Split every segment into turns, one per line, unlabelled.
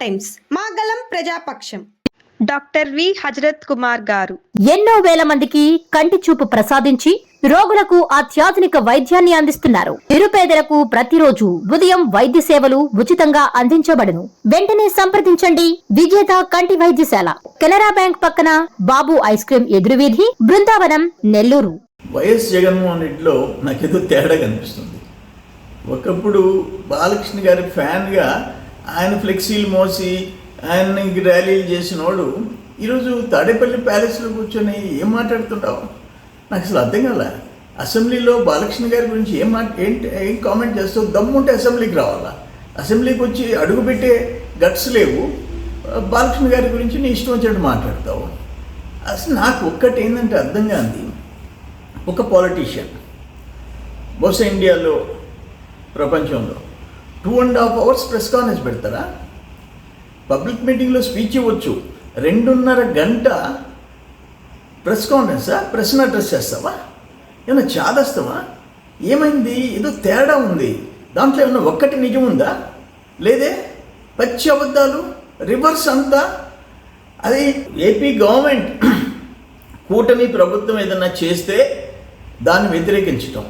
Times మాగలం ప్రజాపక్షం. Doctor V Hazrat Kumar garu.
ఎన్నో వేల మందికి కంటి చూపు ప్రసాదించి రోగులకు అత్యాధునిక వైద్యాన్ని అందిస్తున్నారు. నిరుపేదలకు ప్రతిరోజు ఉదయం వైద్య సేవలు ఉచితంగా అందించబడును. వెంటనే సంప్రదించండి. విజేత కంటి వైద్యశాల. కెనరా బ్యాంక్ పక్కన బాబు ఐస్ క్రీం ఎదురువీధి బృందావనం నెల్లూరు.
వైఎస్ జగన్మోహన్ రెడ్డిలో నాకేదో తేడా కనిపిస్తుంది. ఒకప్పుడు బాలకృష్ణ గారి ఫ్యాన్గా ఆయన ఫ్లెక్సీలు మోసి ఆయనకి ర్యాలీలు చేసిన వాడు ఈరోజు తాడేపల్లి ప్యాలెస్లో కూర్చొని ఏం మాట్లాడుతుంటావు? నాకు అసలు అర్థం కాల. అసెంబ్లీలో బాలకృష్ణ గారి గురించి ఏం మాట ఏంటి ఏం కామెంట్ చేస్తావు? దమ్ముంటే అసెంబ్లీకి రావాలా? అసెంబ్లీకి వచ్చి అడుగుపెట్టే గట్స్ లేవు. బాలకృష్ణ గారి గురించి నీ ఇష్టం వచ్చినట్టు మాట్లాడతావు. అసలు నాకు ఒక్కటి ఏంటంటే అర్థం కాంది ఒక పాలిటీషియన్. బహుశా ఇండియాలో ప్రపంచంలో. Two and half hours press conference పెడతారా? పబ్లిక్ మీటింగ్లో స్పీచ్ ఇవ్వచ్చు. రెండున్నర గంట ప్రెస్ కాన్ఫరెన్సా ప్రశ్న అడ్రస్ చేస్తావా? ఏమైనా చాదస్తావా ఏమైంది? ఏదో తేడా ఉంది. దాంట్లో ఏమైనా ఒక్కటి నిజం ఉందా? లేదే? పచ్చి అబద్ధాలు? రివర్స్ అంతా? అది ఏపీ గవర్నమెంట్ కూటమి ప్రభుత్వం ఏదన్నా చేస్తే దాన్ని వ్యతిరేకించటం.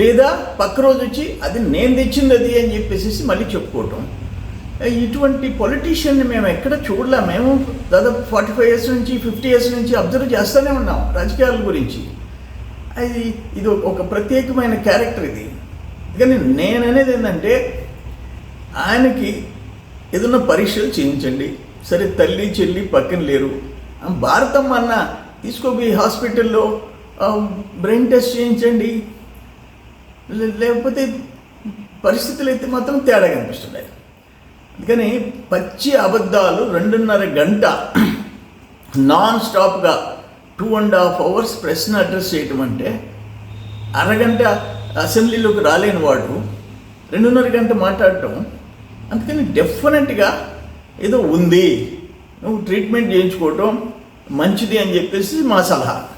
లేదా పక్క రోజు వచ్చి అది నేను తెచ్చింది అది అని చెప్పేసి మళ్ళీ చెప్పుకోవటం. ఇటువంటి పొలిటీషియన్ని మేము ఎక్కడ చూడలే. మేము దాదాపు ఫార్టీ ఫైవ్ ఇయర్స్ నుంచి ఫిఫ్టీ ఇయర్స్ నుంచి అబ్జర్వ్ చేస్తూనే ఉన్నాం రాజకీయాల గురించి. అది ఇది ఒక ప్రత్యేకమైన క్యారెక్టర్ ఇది. కానీ నేను అనేది ఏంటంటే ఆయనకి ఏదన్నా పరీక్షలు చేయించండి. సరే తల్లి చెల్లి పక్కన లేరు. భారతమ్మ అన్న తీసుకోబోయి హాస్పిటల్లో బ్రెయిన్ టెస్ట్ చేయించండి. లేకపోతే పరిస్థితులు అయితే మాత్రం తేడా కనిపిస్తున్నాయి అందుకని పచ్చి అబద్ధాలు రెండున్నర గంట నాన్ స్టాప్గా టూ అండ్ హాఫ్ అవర్స్ ప్రశ్న అడ్రస్ చేయటం అంటే అరగంట అసెంబ్లీలోకి రాలేని వాడు రెండున్నర గంట మాట్లాడటం అందుకని డెఫినెట్గా ఏదో ఉంది. నువ్వు ట్రీట్మెంట్ చేయించుకోవటం మంచిది అని చెప్పేసి మా సలహా.